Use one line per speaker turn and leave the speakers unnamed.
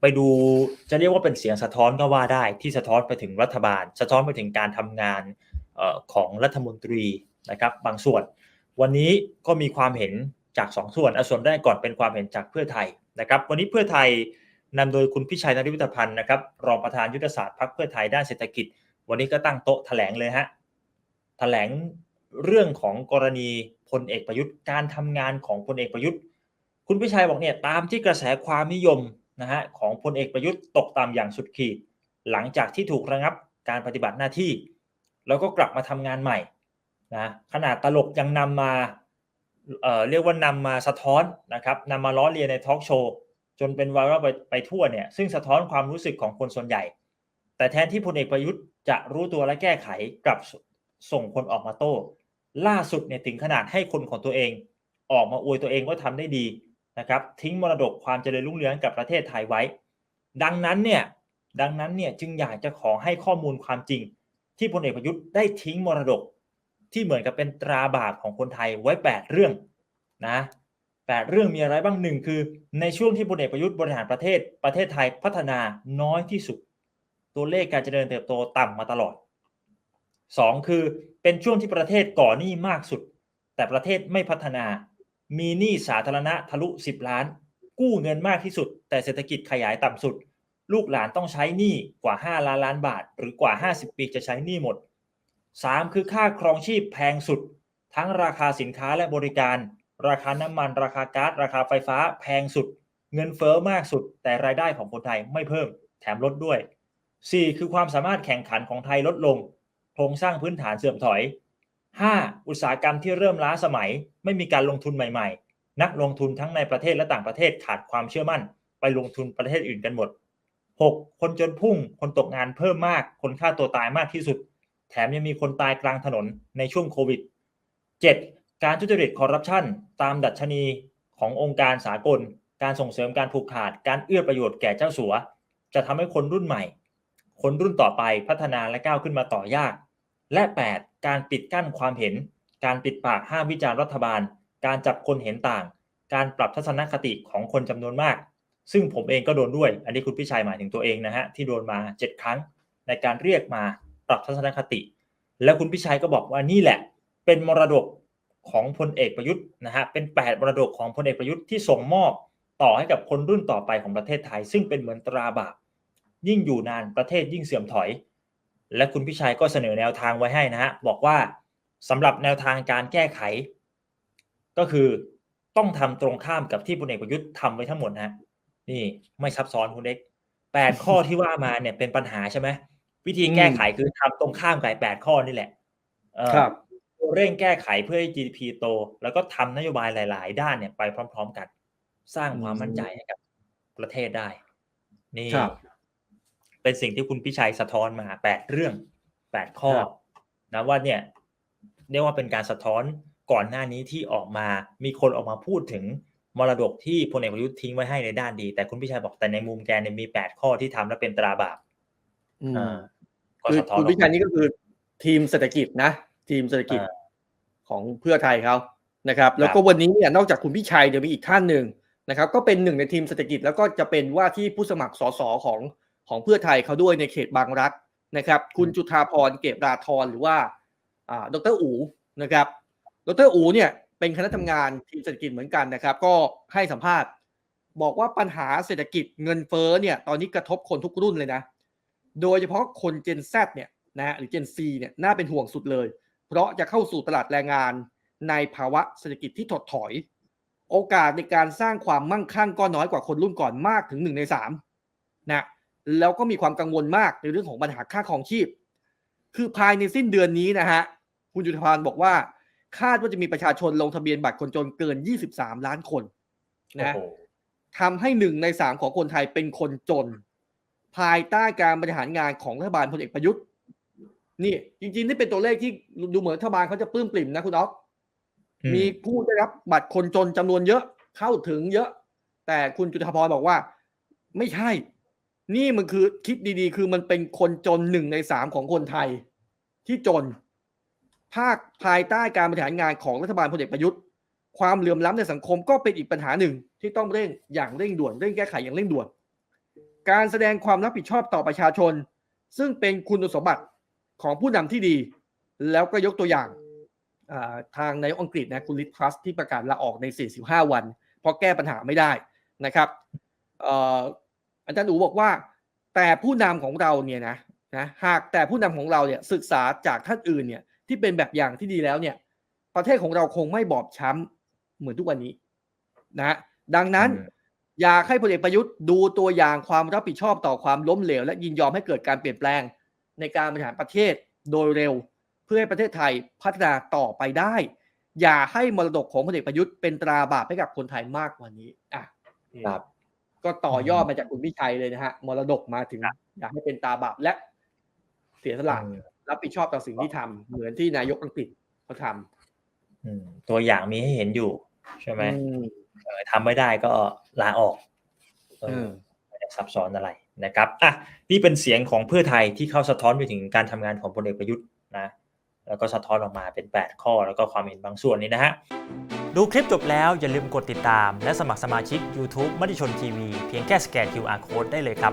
ไปดูจะเรียกว่าเป็นเสียงสะท้อนก็ว่าได้ที่สะท้อนไปถึงรัฐบาล สะท้อนไปถึงการทำงานของรัฐมนตรีนะครับบางส่วน วันนี้ก็มีความเห็นจากสองส่วนอส่วนแรกก่อนเป็นความเห็นจากเพื่อไทยนะครับวันนี้เพื่อไทยนำโดยคุณพิชัยนริวิตพันธ์นะครับรองประธานยุทธศาสตร์พรรคเพื่อไทยด้านเศรษฐกิจ วันนี้ก็ตั้งโต๊ะแถลงเลยฮะแถลงเรื่องของกรณีพลเอกประยุทธ์ การทำงานของพลเอกประยุทธ์ คุณพิชัยบอกเนี่ยตามที่กระแสความนิยม นะฮะของพลเอกประยุทธ์ตกต่ำอย่างสุดขีด หลังจากที่ถูกระงับการปฏิบัติหน้าที่ แล้วก็กลับมาทำงานใหม่นะขนาดตลกยังนำมาเอ่อเรียกว่านำมาสะท้อนนะครับนำมาล้อเลียนในทอล์กโชว์จนเป็นไวรัลไปไปทั่วเนี่ยซึ่งสะท้อนความรู้สึกของคนส่วนใหญ่ แต่แทนที่พลเอกประยุทธ์จะรู้ตัวและแก้ไขกลับส่งคนออกมาโต้ล่าสุดเนี่ยถึงขนาดให้คนของตัวเอง ออกมาอวยตัวเองว่าทำได้ดี นะครับทิ้งมรดกความเจริญรุ่งเรืองกับประเทศไทยไว้ ดังนั้นเนี่ยดังนั้นเนี่ยจึงอยากจะขอให้ข้อมูลความจริง ที่พลเอกประยุทธ์ได้ทิ้งมรดก ที่เหมือนกับเป็นตราบาปของคนไทยไว้ 8 เรื่องนะแปดเรื่องมีอะไรบ้างหนึ่งคือ ในช่วงที่พลเอกประยุทธ์บริหารประเทศประเทศไทยพัฒนาน้อยที่สุด ตัวเลขการเจริญเติบโตต่ำมาตลอด 2 คือเป็นช่วงที่ประเทศก่อหนี้มากสุด แต่ประเทศไม่พัฒนา มีหนี้สาธารณะทะลุ 10 ล้าน กู้เงินมากที่สุด แต่เศรษฐกิจขยายต่ำสุด ลูกหลานต้องใช้หนี้กว่า 5 ล้านล้านบาท หรือกว่า 50 ปีจะใช้หนี้หมด 3 คือค่าครองชีพแพงสุด ทั้งราคาสินค้าและบริการ ราคาน้ำมัน ราคาก๊าซราคาไฟฟ้าแพงสุด เงินเฟ้อมากสุด แต่รายได้ของคนไทยไม่เพิ่ม แถมลดด้วย 4 คือความสามารถแข่งขันของไทยลดลง โครงสร้างพื้นฐานเสื่อมถอย 5. อุตสาหกรรมที่เริ่มล้าสมัย ไม่มีการลงทุนใหม่ๆ นักลงทุนทั้งในประเทศและต่างประเทศขาดความเชื่อมั่น ไปลงทุนประเทศอื่นกันหมด 6. คนจนพุ่ง คนตกงานเพิ่มมาก คนฆ่าตัวตายมากที่สุด แถมยังมีคนตายกลางถนนในช่วงโควิด 7. การทุจริตคอร์รัปชันตามดัชนีขององค์การสากล การส่งเสริมการผูกขาด การเอื้อประโยชน์แก่เจ้าสัว จะทำให้คนรุ่นใหม่ คนรุ่นต่อไปพัฒนาและก้าวขึ้นมาต่อยาก และ 8. การปิดกั้นความเห็น การปิดปากห้ามวิจารณ์รัฐบาล การจับคนเห็นต่าง การปรับทัศนคติของคนจำนวนมาก ซึ่งผมเองก็โดนด้วย อันนี้คุณพิชัยหมายถึงตัวเองนะฮะที่โดนมา 7 ครั้ง ในการเรียกมาปรับทัศนคติ แล้วคุณพิชัยก็บอกว่านี่แหละ เป็นมรดกของพลเอกประยุทธ์นะฮะเป็น 8 มรดกของพลเอกประยุทธ์ที่ส่งมอบต่อให้กับคนรุ่นต่อไปของประเทศไทย ซึ่งเป็นเหมือนตราบาปยิ่งอยู่นานประเทศยิ่งเสื่อมถอย และคุณพิชัยก็เสนอแนวทางไว้ให้นะฮะบอกว่าสำหรับแนวทางการแก้ไข ก็คือต้องทำตรงข้ามกับที่พลเอกประยุทธ์ทำไว้ทั้งหมดนะฮะนี่ไม่ซับซ้อนคุณเอกแปดข้อที่ว่ามาเนี่ยเป็นปัญหาใช่ไหมวิธีแก้ไขคือทำตรงข้ามกับแปดข้อนี่แหละเออ
ครับ
เร่งแก้ไขเพื่อให้ GDP โต แล้วก็ทำนโยบายหลาย ๆ ด้านเนี่ยไปพร้อม ๆ กัน สร้างความมั่นใจให้กับประเทศได้ นี่
ครับ
เป็นสิ่งที่คุณพิชัยสะท้อนมาแปดเรื่องแปดข้อ
ครับ
นะว่าเนี่ยเรียกว่าเป็นการสะท้อนก่อนหน้านี้ที่ออกมามีคนออกมาพูดถึงมรดกที่พลเอกประยุทธ์ทิ้งไว้ให้ในด้านดี แต่คุณพิชัยบอกแต่ในมุมแกเนี่ยมีแปดข้อที่ทำแล้วเป็นตราบาป
อืม
อ่าก็
คือ
สะท้อน
คุณ
ออก
พิชัย
มา
นี่ก็คือทีมเศรษฐกิจนะ ทีมเศรษฐกิจ
อ่า
ของเพื่อไทยเขานะครับ แล้วก็วันนี้เนี่ยนอกจากคุณพิชัยเดี๋ยวมีอีกท่านหนึ่งนะครับ ก็เป็นหนึ่งในทีมเศรษฐกิจแล้วก็จะเป็นว่าที่ผู้สมัครสสของ ของเพื่อไทยเขาด้วยในเขตบางรักนะครับ คุณจุธาพรเก็บราธรหรือว่าอ่าดรอูนะครับ ดรอูเนี่ยเป็นคณะทำงานทีมเศรษฐกิจเหมือนกันนะครับ ก็ให้สัมภาษณ์บอกว่าปัญหาเศรษฐกิจเงินเฟ้อเนี่ยตอนนี้กระทบคนทุกรุ่นเลยนะ โดยเฉพาะคน Gen Z เนี่ยนะฮะหรือ Gen C เนี่ยน่าเป็นห่วงสุดเลย เพราะจะเข้าสู่ตลาดแรงงานในภาวะเศรษฐกิจที่ถดถอย โอกาสในการสร้างความมั่งคั่งก็น้อยกว่าคนรุ่นก่อนมากถึงหนึ่งในสามนะ แล้วก็มีความกังวลมากในเรื่องของปัญหาค่าครองชีพ คือภายในสิ้นเดือนนี้นะฮะคุณจุฑาพรบอกว่า คาดว่าจะมีประชาชนลงทะเบียนบัตรคนจนเกิน 23 ล้านคนนะ
โอ้โห
ทำให้หนึ่งในสามของคนไทยเป็นคนจน ภายใต้การบริหารงานของรัฐบาลพลเอกประยุทธ์นี่จริงๆนี่เป็นตัวเลขที่ดูเหมือนรัฐบาลเขาจะปลื้มปริ่มนะคุณอ๊อฟ
อืม
มีผู้ได้รับบัตรคนจนจำนวนเยอะเข้าถึงเยอะ แต่คุณจุฑาพรบอกว่า ไม่ใช่ นี่มันคือคิดดีๆ คือมันเป็นคนจนหนึ่งในสามของคนไทย ที่จน ภาคภายใต้การบริหารงานของรัฐบาลพลเอกประยุทธ์ ความเหลื่อมล้ำในสังคมก็เป็นอีกปัญหาหนึ่งที่ต้องเร่งอย่างเร่งด่วนเร่งแก้ไขอย่างเร่งด่วน การแสดงความรับผิดชอบต่อประชาชน ซึ่งเป็นคุณสมบัติของผู้นำที่ดี แล้วก็ยกตัวอย่างทางในอังกฤษนะคุณลิทรัสที่ประกาศลาออกใน 45 วัน เพราะแก้ปัญหาไม่ได้นะครับเอ่ออาจารย์อูบอกว่า แต่ผู้นำของเราเนี่ยนะนะหากแต่ผู้นำของเราเนี่ยศึกษาจากท่านอื่นเนี่ยที่เป็นแบบอย่างที่ดีแล้วเนี่ย ประเทศของเราคงไม่บอบช้ำเหมือนทุกวันนี้นะดังนั้น
อืม
อยากให้พลเอกประยุทธ์ดูตัวอย่างความรับผิดชอบต่อความล้มเหลว และยินยอมให้เกิดการเปลี่ยนแปลงในการบริหารประเทศโดยเร็ว เพื่อให้ประเทศไทยพัฒนาต่อไปได้ อย่าให้มรดกของพลเอกประยุทธ์เป็นตราบาปให้กับคนไทยมากกว่านี้อะ
ครับ
ก็ต่อยอดมาจากคุณพิชัยเลยนะฮะมรดกมาถึงอยากให้เป็นตราบาปและเสียสละ
อืม
รับผิดชอบต่อสิ่งที่ทำเหมือนที่นายกอังกฤษเขาท
อืมตัวอย่างมีให้เห็นอยู่ ใช่ำไหม
อืม
เออทำไม่ได้ก็ลาออกเอ
เอ
อ
อ
ไม่ได้ซับซ้อนอะไรนะครับอะนี่เป็นเสียงของเพื่อไทยที่เข้าสะท้อนไปถึงการทำงานของพลเอกประยุทธ์นะ แล้วก็สะท้อนออกมาเป็น 8 ข้อ แล้วก็ความเห็นบางส่วนนี้นะฮะ
ดูคลิปจบแล้วอย่าลืมกดติดตาม และสมัครสมาชิก YouTube มติชนทีวีเพียงแค่สแกน QR Code ได้เลยครับ